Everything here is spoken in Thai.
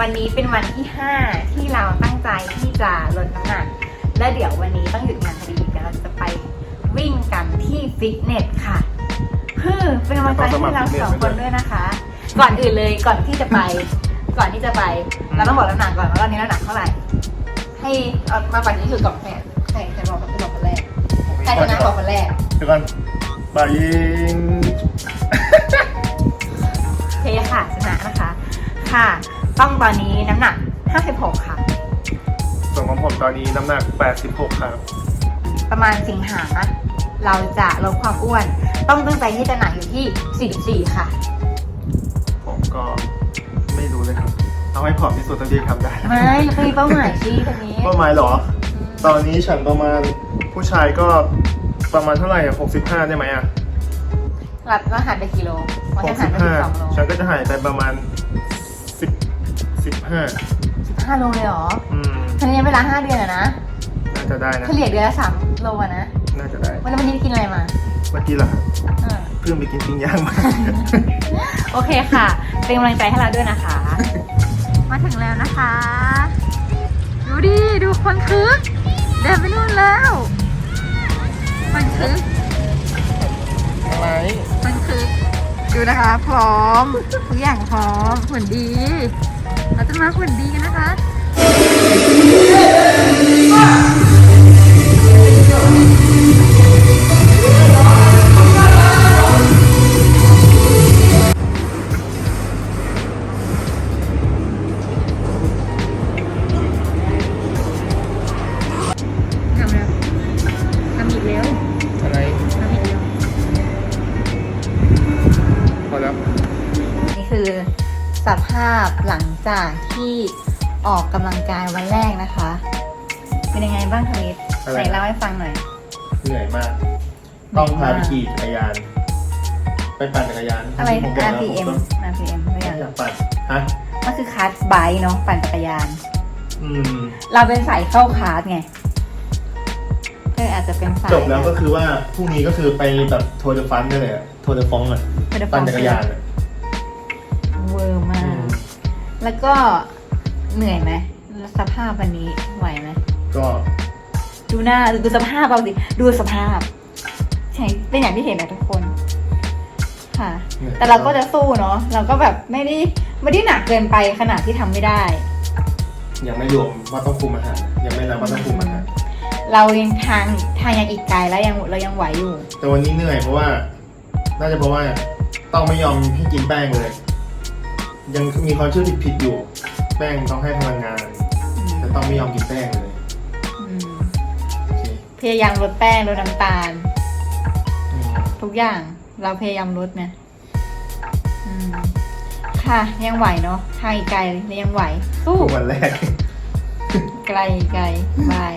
วันนี้เป็นวันที่ 5 ที่เราตั้งใจที่จะลดน้ำหนัก และเดี๋ยววันนี้ต้องหยุดงานพอดีเดี๋ยวเราจะไปวิ่งกันที่ฟิตเนสค่ะฮึ่มเป็นกำลังใจให้เราสองคนด้วยนะคะ ก่อนอื่นเลยก่อนที่จะไป ก่อนที่จะไป เราต้องบอกน้ำหนักก่อนว่าตอนนี้น้ำหนักเท่าไหร่ ให้เอามาฝั่งนี้ถือกล่องแทนใครใครบอกคนบอกคนแรกใครชนะบอกคนแรกเดี๋ยวก่อนไปยิงโอเคค่ะชนะนะคะ ค่ะ ต้องตอนนี้น้ำหนัก 56 ค่ะ ส่วนของผมตอนนี้น้ำหนัก 86 ครับ ประมาณสิงหา เราจะลดความอ้วน ต้องตั้งใจที่จะหนักอยู่ที่ 44 ค่ะ ผมก็ไม่รู้เลยครับ เอาให้ผอมที่สุดเท่าที่ทำได้ไม่เราเคยเป้าหมายชีตรงนี้ เป้าหมายเหรอ ตอนนี้ฉันประมาณผู้ชายก็ประมาณเท่าไหร่อะ65 ได้ไหมอะหลับก็หันไปกิโลวันจะหันไป12โล65ฉันก็จะหายไปประมาณ 10 15 15โลเลยเหรออืมทันนี้เวลา5เดือนอะนะน่าจะได้นะเฉลี่ยเดือนละ3โลอะนะ น่าจะได้ วันนี้วันนี้กินอะไรมาเมื่อกี้เหรออ่าเพิ่งไปกินปิ้งย่างมา โอเคค่ะ เป็นกำลังใจให้เราด้วยนะคะ มาถึงแล้วนะคะ ดูดิ ดูคนคึก เดินไปนู่นแล้ว คนคึก อะไรคนคึกดูนะคะ พร้อม ทุกอย่างพร้อมหุ่นดี เราจะมาหุ่นดีกันนะคะ สภาพหลังจากที่ออกกำลังกายวันแรกนะคะ เป็นยังไงบ้างทวิตอะไร ไหนเล่าให้ฟังหน่อย เหนื่อยมาก ต้องพาไปขี่จักรยาน ไปปั่นจักรยานอะไรผมบอกแล้ว RPM ผม RPM ไม่ต้อองยากอยากปั่นฮะก็คือคลาสไบค์เนาะปั่นจักรยาน อืม เราเป็นสายเข้าคลาสไงก็เลยอาจจะเป็นสายจบแล้วก็คือว่าพรุ่งนี้ก็คือไปแบบโทรเดฟันได้เลยอะโทรเดฟองอะเป็นปั่นจักรยานอะเว อร์มาอืกมแล้วก็เหนื่อยไหมสภาพวันนี้ไหวไหมก็ ดูหน้าดูสภาพเราสิดูสภาพใช่เป็นอย่างที่เห็นนะทุกคน ค่ะ แต่เราก็จะสู้เนาะเราก็แบบไม่ได้ไม่ได้หนักเกินไปขนาดที่ทำไม่ได้ ยังไม่รวมว่าต้องคุมอาหารยังไม่นับว่าต้องคุมอาหารเรายังทางทางยังอีกไกลแล้วยังเรายังไหวอยู่ แต่วันนี้เหนื่อยเพราะว่า น่าจะเพราะว่าต้องไม่ยอมให้กินแป้งเลย ยังมีความเชื่อผิดๆอยู่ แป้งต้องให้พลังงาน แต่ต้องไม่ยอมกินแป้งเลยอืมโอเคพยายามลดแป้งลดน้ำตาล อืมทุกอย่างเราพยายามลดนะอืมค่ะยังไหวเนาะทางอีกไกลเลยยังไหวสู้ ทุกวันแรก ไกลไกลบาย